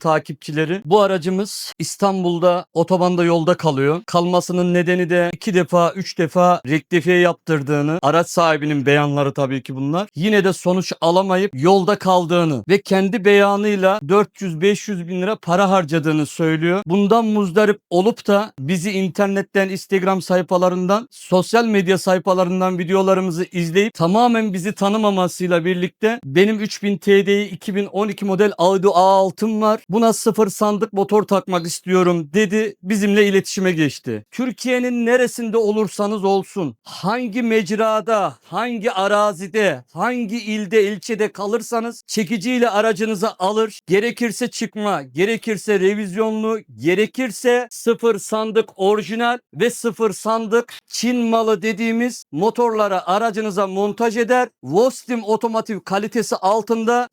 takipçileri bu aracımız İstanbul'da otobanda yolda kalıyor. Kalmasının nedeni de iki defa üç defa rektifiye yaptırdığını araç sahibinin beyanları tabii ki bunlar. Yine de sonuç alamayıp yolda kaldığını ve kendi beyanıyla 400-500 bin lira para harcadığını söylüyor. Bundan muzdarip olup da bizi internetten Instagram sayfalarından sosyal medya sayfalarından videolarımızı izleyip tamamen bizi tanımamasıyla birlikte benim 3000 TDI 2012 model Audi A6'm var. Buna sıfır sandık motor takmak istiyorum dedi. Bizimle iletişime geçti. Türkiye'nin neresinde olursanız olsun, hangi mecrada, hangi arazide, hangi ilde, ilçede kalırsanız çekiciyle aracınızı alır. Gerekirse çıkma, gerekirse revizyonlu, gerekirse sıfır sandık orijinal ve sıfır sandık Çin malı dediğimiz motorlara aracınıza montaj eder. Vostim otomotiv kalitesi altında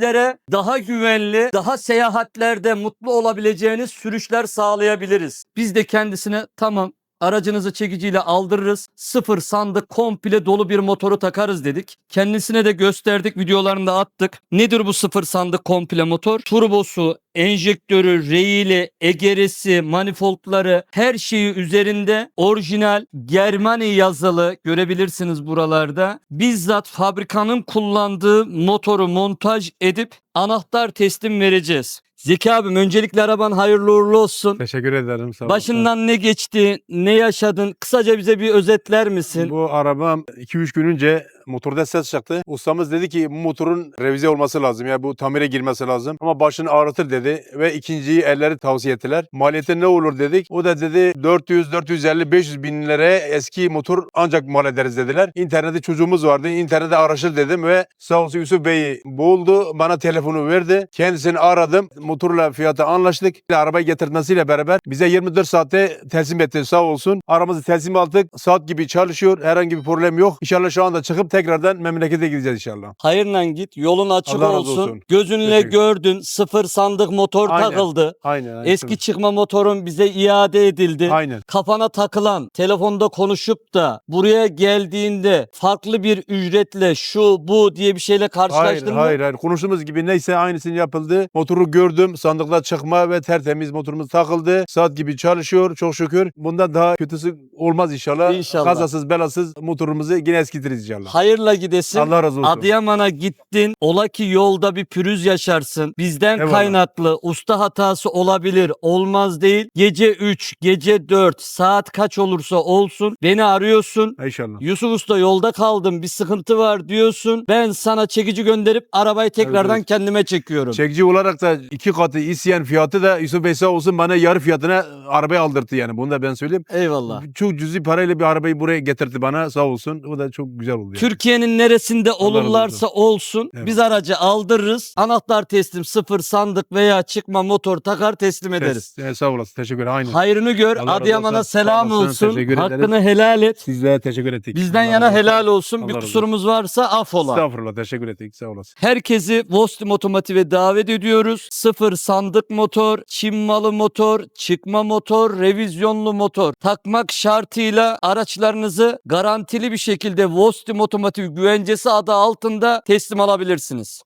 sizlere daha güvenli, daha seyahatlerde mutlu olabileceğiniz sürüşler sağlayabiliriz. Biz de kendisine tamam aracınızı çekiciyle aldırırız. Sıfır sandık komple dolu bir motoru takarız dedik. Kendisine de gösterdik videolarını da attık. Nedir bu sıfır sandık komple motor? Turbosu, enjektörü, reyili, egeresi, manifoldları her şeyi üzerinde orijinal Germani yazılı görebilirsiniz buralarda. Bizzat fabrikanın kullandığı motoru montaj edip anahtar teslim vereceğiz. Zeki abim öncelikle araban hayırlı uğurlu olsun. Teşekkür ederim. Sağ olasın. Başından ne geçti, ne yaşadın? Kısaca bize bir özetler misin? Bu arabam 2-3 gün önce motorda ses çıktı. Ustamız dedi ki motorun revize olması lazım. Yani bu tamire girmesi lazım. Ama başını ağrıtır dedi ve ikinciyi elleri tavsiye ettiler. Maliyeti ne olur dedik. O da dedi 400, 450, 500 bin liraya eski motor ancak mal ederiz dediler. İnternette çocuğumuz vardı. İnternette araştır dedim ve sağ olsun Yusuf Bey buldu. Bana telefonu verdi. Kendisini aradım. Motorla fiyatı anlaştık. Arabayı getirmesiyle beraber bize 24 saatte teslim etti sağ olsun. Aramızı teslim aldık. Saat gibi çalışıyor. Herhangi bir problem yok. İnşallah şu anda çıkıp tekrardan memlekete gideceğiz inşallah. Hayırla git, yolun açık Allah olsun. olsun. Gözünle gördün, sıfır sandık motor Aynen. takıldı. Aynen. aynen. Eski çıkma motorun bize iade edildi. Aynen. Kafana takılan, telefonda konuşup da buraya geldiğinde farklı bir ücretle şu bu diye bir şeyle Hayır, karşılaştın mı? hayır, hayır. Konuştuğumuz gibi neyse aynısını yapıldı. Motoru gördüm. Sandıkta çıkma ve tertemiz motorumuz takıldı. Saat gibi çalışıyor çok şükür. Bundan daha kötüsü olmaz inşallah. İnşallah. Kazasız belasız motorumuzu yine eskitiriz inşallah. Hayırla gidesin. Allah razı olsun. Adıyaman'a gittin. Ola ki yolda bir pürüz yaşarsın. Bizden Eyvallah. kaynaklı usta hatası olabilir. Olmaz değil. Gece 3, gece 4 saat kaç olursa olsun beni arıyorsun. İnşallah. Yusuf Usta yolda kaldım bir sıkıntı var diyorsun. Ben sana çekici gönderip arabayı tekrardan evet. kendime çekiyorum. Çekici olarak da iki katı isyan fiyatı da Yusuf Bey sağ olsun bana yarı fiyatına arabayı aldırdı yani. Bunu da ben söyleyeyim. Eyvallah. Çok cüzi parayla bir arabayı buraya getirdi bana sağ olsun. O da çok güzel oldu. Yani. Türkiye'nin neresinde olurlarsa olsun Evet. biz aracı aldırırız. Anahtar teslim sıfır sandık veya çıkma motor takar teslim ederiz. Tes- sağ olasın. Teşekkür ederim. Aynen. Hayrını gör. Allah razı Adıyaman'a olsun. selam Sağ olasın, olsun. teşekkür ederiz. Hakkını helal et. Sizlere teşekkür ettik. Bizden Allah yana razı helal olsun. Allah bir razı kusurumuz varsa affola. Estağfurullah teşekkür ettik. Sağ olasın. Herkesi Vostim Otomotiv'e davet ediyoruz. Sıfır sandık motor, Çin malı motor, çıkma motor, revizyonlu motor takmak şartıyla araçlarınızı garantili bir şekilde Vostim Otomotiv güvencesi adı altında teslim alabilirsiniz.